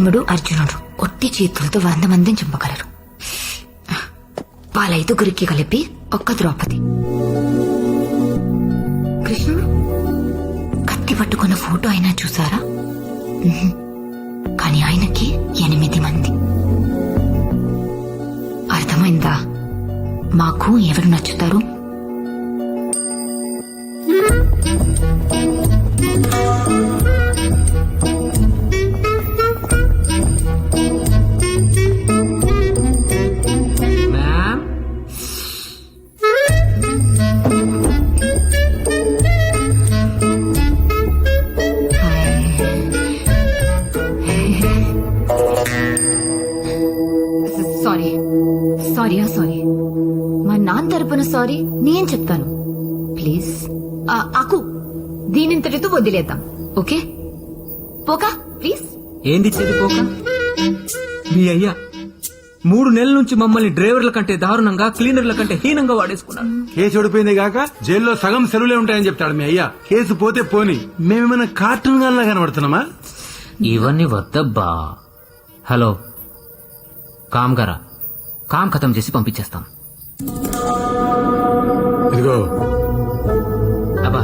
భీముడు అర్జునుడు. ఒట్టి చేతులతో వంద మందిని చంపగలరు. వాళ్ళైదుగురికి కలిపి ఒక్క ద్రౌపది. కృష్ణుడు కత్తి పట్టుకున్న ఫోటో అయినా చూసారా? కానీ ఆయనకి ఎనిమిది మంది. అర్థమైందా? మాకు ఎవరు నచ్చుతారు? తరపున సారీ. నేను చెప్తాను. ప్లీజ్. ఆకు. దీనింతటితో వదిలేద్దాం. ఓకే? పోకా ప్లీజ్. ఏంది మీ అయ్యా మూడు నెలల నుంచి మమ్మల్ని డ్రైవర్ల కంటే దారుణంగా క్లీనర్ల కంటే హీనంగా వాడేసుకున్నాడు కేసు ఓడిపోయింది కాక జైల్లో సగం సెలవులే ఉంటాయని చెప్తాడు మీ అయ్యా. కేసు పోతే పోని. మేమేమైనా కార్టూన్ గాల్లా కనబడుతున్నామా? ఇవన్నీ వద్దబ్బా. హలో. కామ్ గారా? కామ్ ఖతం చేసి పంపించేస్తాం. ఇదిగో. అబ్బా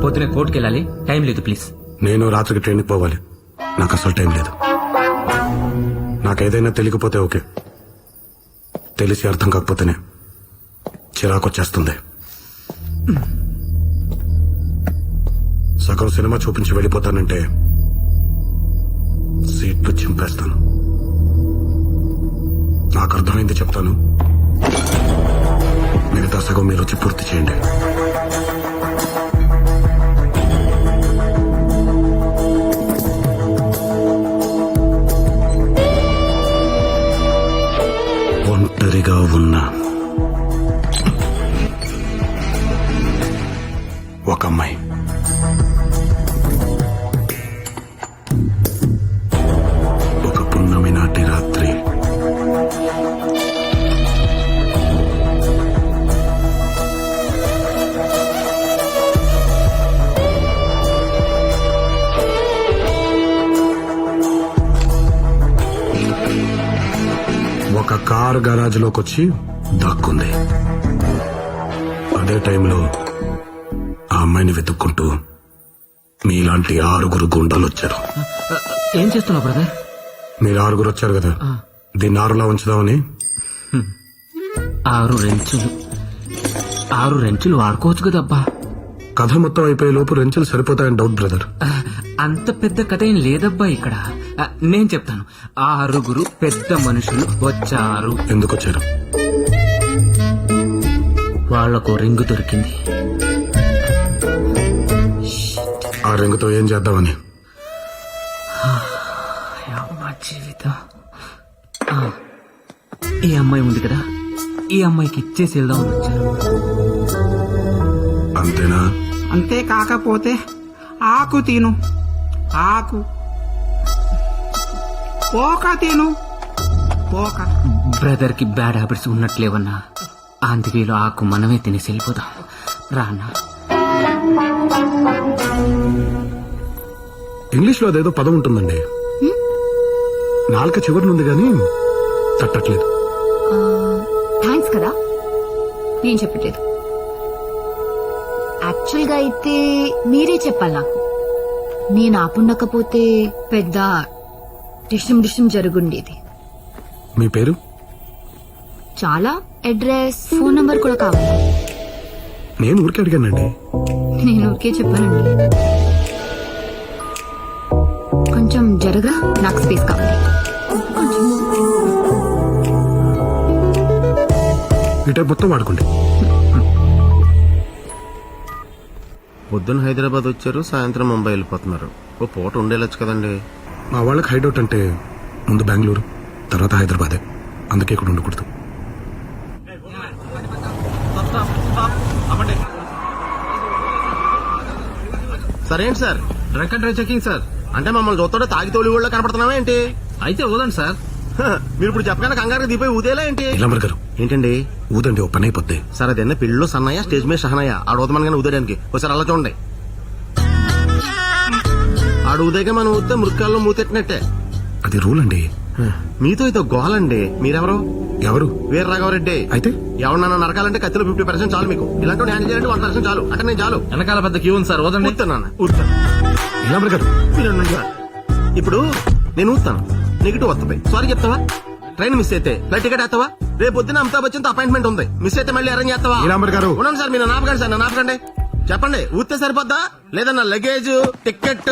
పొద్దునే కోర్టుకి వెళ్ళాలి టైం లేదు ప్లీజ్. నేను రాత్రికి ట్రైన్కి పోవాలి. నాకు అసలు టైం లేదు. నాకేదైనా తెలియకపోతే ఓకే. తెలిసి అర్థం కాకపోతేనే చిరాకు వచ్చేస్తుంది సగం సినిమా చూపించి వెళ్ళిపోతానంటే సీట్లు చింపేస్తాను. నాకు అర్థమైంది చెప్తాను. మిగతా సగం మీరు వచ్చి పూర్తి చేయండి. ఒంటరిగా ఉన్న ఒక అమ్మాయి. ఒక కార్ గరాజ్లోకి వచ్చి దాక్కుంది. అదే టైంలో ఆ అమ్మాయిని వెతుక్కుంటూ మీలాంటి ఆరుగురు గుండాలు వచ్చారు ఏం చేస్తున్నావు బ్రదర్ మీరు ఆరుగురు వచ్చారు కదా? దీన్ని ఆరులా ఉంచుదామని. ఆరు రెంచులు. ఆరు రెంచులు వాడుకోవచ్చు కదబ్బా. కథ మొత్తం అయిపోయే లోపు రెంచులు సరిపోతాయని డౌట్ బ్రదర్ అంత పెద్ద కథ ఏం లేదబ్బా ఇక్కడ. నేను చెప్తాను. ఆరుగురు పెద్ద మనుషులు వచ్చారు. ఎందుకు వచ్చారు? వాళ్ళకు రింగు దొరికింది. ఆ రింగుతో ఏం చేద్దామని? జీవితం. ఆ, ఈ అమ్మాయి ఉంది కదా. ఈ అమ్మాయికి ఇచ్చేసి వెళ్దామని వచ్చారు అంతేనా? అంతే కాకపోతే ఆకు తిను. ఆకు. పోక తిను. పోక. బ్రదర్కి బ్యాడ్ హ్యాబిట్స్ ఉన్నట్లేవన్నా. అందుకేలో ఆకు మనమే తినేసి వెళ్ళిపోదాం. రానా? ఇంగ్లీష్లో అదేదో పదం ఉంటుందండి. నాలుక చివరినుంది కానీ తట్టట్లేదు. థ్యాంక్స్ కదా. నేను చెప్పట్లేదు. యాక్చువల్గా అయితే మీరే చెప్పాలి నాకు. నేను ఆపుండకపోతే పెద్ద డిష్టం డిష్టం జరుగుండేది. మీ పేరు? చాలా అడ్రస్ ఫోన్ నంబర్ కూడా కావాలి. నేను ఊరికే అడిగానండి. నేను ఊరికే చెప్పానండి. కొంచెం జరగా నాకు స్పేస్ కావాలి. ఈ మొత్తం వాడుకోండి. పొద్దున్న హైదరాబాద్ వచ్చారు సాయంత్రం ముంబై వెళ్ళిపోతున్నారు. ఓ పూట ఉండేలొచ్చు కదండి. మా వాళ్ళకి హైడౌట్ అంటే ముందు బెంగళూరు తర్వాత హైదరాబాదే. అందుకే ఇక్కడ ఉండకూడదు. సరేంటి sir? Drug and drive checking sir. అంటే మమ్మల్ని చూస్తుంటే తాగి తోలి ఊళ్ళో కనపడుతున్నావా ఏంటి? అయితే వదండి సార్. మీరు ఇప్పుడు చెప్పగానే కంగారు దిపోయి ఊదేలా ఏంటి? ఇలాంబర్ గారు. ఏంటండి? ఊదండి ఓ పని అయిపోద్ది. సార్ అదన్న పెళ్ళిలో సన్నయ్య స్టేజ్ మీద సహనయ్య ఆడు ఊదమనగానే ఊదేయడానికి. ఒకసారి అలా చూడండి. ఆడు ఊదేగా మనం ఊతే మృగాల్లో మూతెట్టినట్టే. అది రూల్ అండి. హ, మీతో ఇదో గోలండి. మీరెవరు? ఎవరు? వీర రాఘవరెడ్డి అయితే? ఎవరన్నా నరకాలంటే కత్తిలో ఫిఫ్టీ పర్సెంట్ చాలు మీకు. ఇలాంటి హ్యాండిల్ చేయాలంటే వన్ పర్సెంట్ చాలు. అంటే నేను చాలు. వెనకాల పెద్ద క్యూ ఉంది సార్ వదండి ఊతాను ఊతాను ఇలాంబర్ గారు. మీరు ఉండండి సార్. ఇప్పుడు నేను ఊతాను నెగిటివ్ వస్తుంది సారీ చెప్తావా? ట్రైన్ మిస్ అయితే ఫ్లైట్ టికెట్ వేస్తావా? రేపు పొద్దున అమితాబ్ బచ్చన్ అపాయింట్మెంట్ ఉంది. మిస్ అయితే మళ్ళీ అరేంజ్ చేస్తావా? నీలాంబర్ గారు. ఉండండి సార్ మీరు నాపకండి సార్ నన్ను ఆపకండి. చెప్పండి ఊతే సరిపోద్దా? లేదన్నా luggage ticket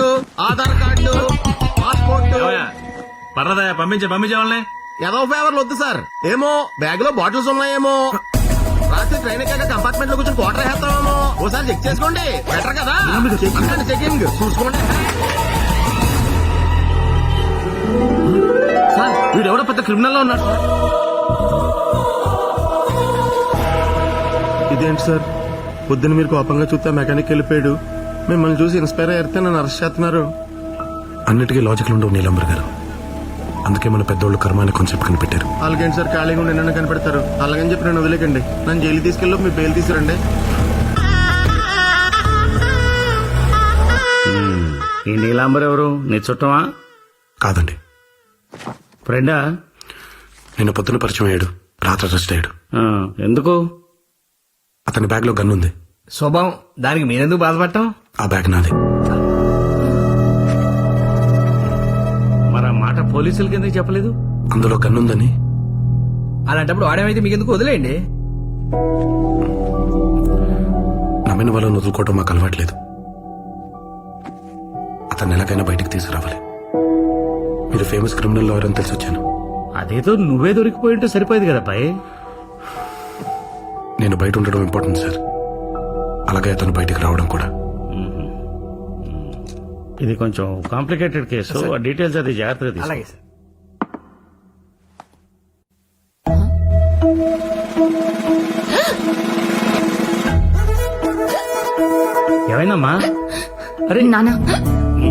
Aadhaar card passport పర్లేదా పంపించే పంపించే వాళ్ళని. ఏదో ఫేవర్లు వద్దు సార్. ఏమో బ్యాగ్లో బాటిల్స్ ఉన్నాయేమో. రాత్రి ట్రైన్ ఎక్కాక కంపార్ట్మెంట్లో కూర్చొని క్వార్టర్ వేస్తామేమో ఓసారి చెక్ చేసుకోండి. బెటర్ కదా? చెకింగ్ చెకింగ్ చూసుకోండి. సార్ వీడు ఎవడో పెద్ద క్రిమినల్లో ఉన్నాడు. ఇదేంటి సార్? పొద్దున మీరు కోపంగా చూస్తే మెకానిక్ వెళ్ళిపోయాడు. మిమ్మల్ని చూసి ఇన్స్పైర్ అయ్యితే నన్ను అరెస్ట్ చేస్తున్నారు. అన్నిటికీ లాజిక్లు ఉండవు నీలాంబర్ గారు. అందుకే మన పెద్దోళ్ళు కర్మ అనే కాన్సెప్ట్ కనిపెట్టారు అలాగేంటి సార్ ఖాళీగా ఉండి నన్ను కనిపెడతారు? అలాగని చెప్పి నన్ను వదిలేకండి. నన్ను జైలు తీసుకెళ్ళి మీ బెయిల్ తీసుకురండి. ఈ నీలాంబర్ ఎవరు? నీ చుట్టమా? కాదండి. ఫ్రెండా? నిన్న పొద్దున పరిచయం అయ్యాడు. రాత్రి అరెస్ట్ అయ్యాడు. ఆ, ఎందుకు? అతని బ్యాగ్లో గన్ ఉంది. స్వభావం దానికి మీరెందుకు బాధపడటం? ఆ బ్యాగ్ నాది. మరి ఆ మాట పోలీసులకి ఎందుకు చెప్పలేదు? అందులో గన్ ఉందని. అలాంటప్పుడు వాడేమైతే మీకెందుకు వదిలేయండి? నమ్మిన వాళ్ళని వదులుకోవటం మాకు అలవాట్లేదు అతన్ని ఎలాగైనా బయటికి తీసుకురావాలి. మీరు ఫేమస్ క్రిమినల్ లాయర్ అని తెలిసి వచ్చాను అదేదో నువ్వే దొరికిపోయి ఉంటే సరిపోయేది కదా పై నేను బయట ఉండడం ఇంపార్టెంట్ సార్ అలాగే అతను బయటికి రావడం కూడా. ఇది కొంచెం కాంప్లికేటెడ్ కేసు ఆ డీటెయిల్స్ అది జాగ్రత్తగా తీసుకో. అలాగే సార్ ఏమైందమ్మా? అరే నానా.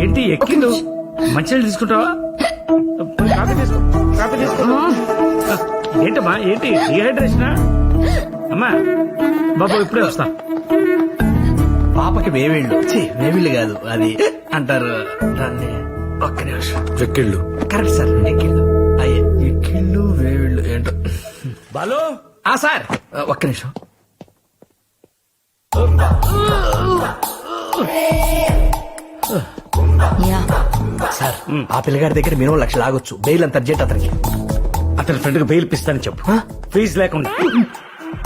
ఏంటి ఎక్కిండు? మంచినీళ్ళు తీసుకుంటావా? ఏంటమ్మా ఏంటి? డిహైడ్రేషనా? అమ్మా బాబు ఇప్పుడే వస్తా. పాపకి వేవిళ్ళు ఛీ, వేవిళ్ళు కాదు అది అంటారు. దాన్ని ఒక్క నిమిషం. వెక్కిళ్ళు కరెక్ట్ సార్ ఎక్కిళ్ళు. అయ్యే. ఎక్కిళ్ళు వేవిళ్ళు ఏంటో. బాలు? ఆ సార్. ఒక్క నిమిషం. యా. సార్ ఆ పిల్లగాడి దగ్గర మినిమం లక్ష లాగొచ్చు. బెయిల్ అంత అర్జెంట్ అతనికి. అతని ఫ్రెండ్కి బెయిల్ ఇస్తానని చెప్పు. ఫీజు లేకుండా.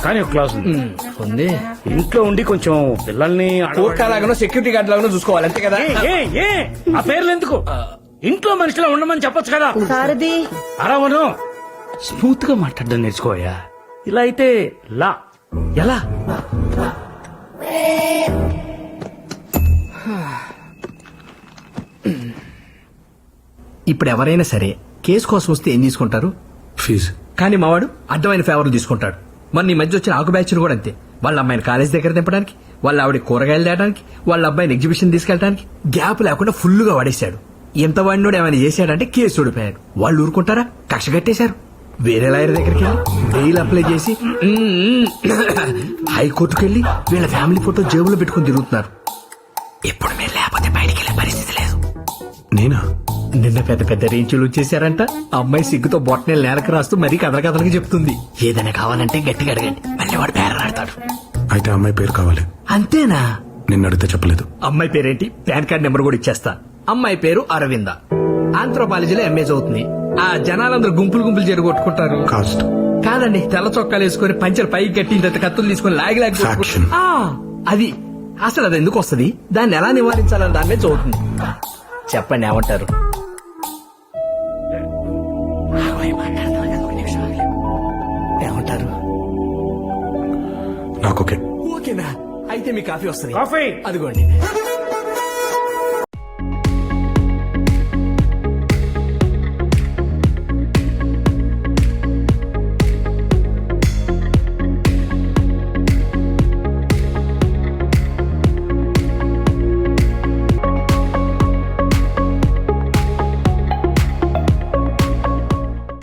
కానీ ఒక క్లాస్ ఉంది. ఉంది. ఇంట్లో ఉండి కొంచెం పిల్లల్ని లాగానో సెక్యూరిటీ గార్డ్ లాగానో చూసుకోవాలి అంతే కదా? ఏ, ఏ, ఆ పేర్లు ఎందుకు? ఇంట్లో మనిషిలో ఉండమని చెప్పొచ్చు కదా? సారథి. అరవను స్మూత్గా మాట్లాడడం నేర్చుకోయా ఇలా అయితే లా. ఎలా? ఇప్పుడు ఎవరైనా సరే కేసు కోసం వస్తే ఏం తీసుకుంటారు? ఫీజు. కానీ మావాడు అడ్డమైన ఫేవర్లు తీసుకుంటాడు. మన ఈ మధ్య వచ్చిన ఆకు బ్యాచ్ కూడా అంతే. వాళ్ళ అమ్మాయిని కాలేజ్ దగ్గర దింపడానికి వాళ్ళ ఆవిడ కూరగాయలు తేయడానికి వాళ్ళ అబ్బాయిని ఎగ్జిబిషన్ తీసుకెళ్ళడానికి గ్యాప్ లేకుండా ఫుల్గా వాడేశాడు. ఎంత వాడినోడు ఏమైనా చేశాడంటే కేసు ఓడిపోయాడు. వాళ్ళు ఊరుకుంటారా? కక్ష కట్టేశారు. వేరే లాయర్ దగ్గరికి వెళ్ళి బెయిల్ అప్లై చేసి హైకోర్టుకు వెళ్ళి వీళ్ళ ఫ్యామిలీ ఫోటో జేబులో పెట్టుకుని తిరుగుతున్నారు. ఇప్పుడు మీరు లేకపోతే బయటికి వెళ్ళే పరిస్థితి లేదు. నేనా? నిన్న పెద్ద పెద్ద రేంచులు వచ్చేసారంట. అమ్మాయి సిగ్గుతో బొట్టనేలు నేలకు రాస్తూ మరీ కథల కథలకి చెప్తుంది. ఏదైనా కావాలంటే గట్టిగా అడగండి. మళ్ళీ వాడు పేరాడతాడు అయితే అమ్మాయి పేరు కావాలి. అంతేనా? నిన్ను అడిగితే చెప్పలేదు. అమ్మాయి పేరేంటి? పాన్ కార్డ్ నెంబర్ కూడా ఇచ్చేస్తా. అమ్మాయి పేరు అరవింద. ఆంథ్రోపాలజీలో ఎంఏ చదువుతుంది. ఆ జనాలందరూ గుంపులు గుంపులు జరగొట్టుకుంటారు కాస్ట్. కాదండి తెల్ల చొక్కాలు వేసుకొని పంచర్ పైకి కట్టి ఇంత కత్తులు తీసుకొని లాగి లాగి కొట్టుకుంటారు. ఆ, అది. అసలు అది ఎందుకు వస్తుంది? దాన్ని ఎలా నివారించాలని దాని మీద చదువుతుంది. చెప్పండి ఏమంటారు? మీ కాఫీ వస్తుంది. కాఫీ. అదిగోండి.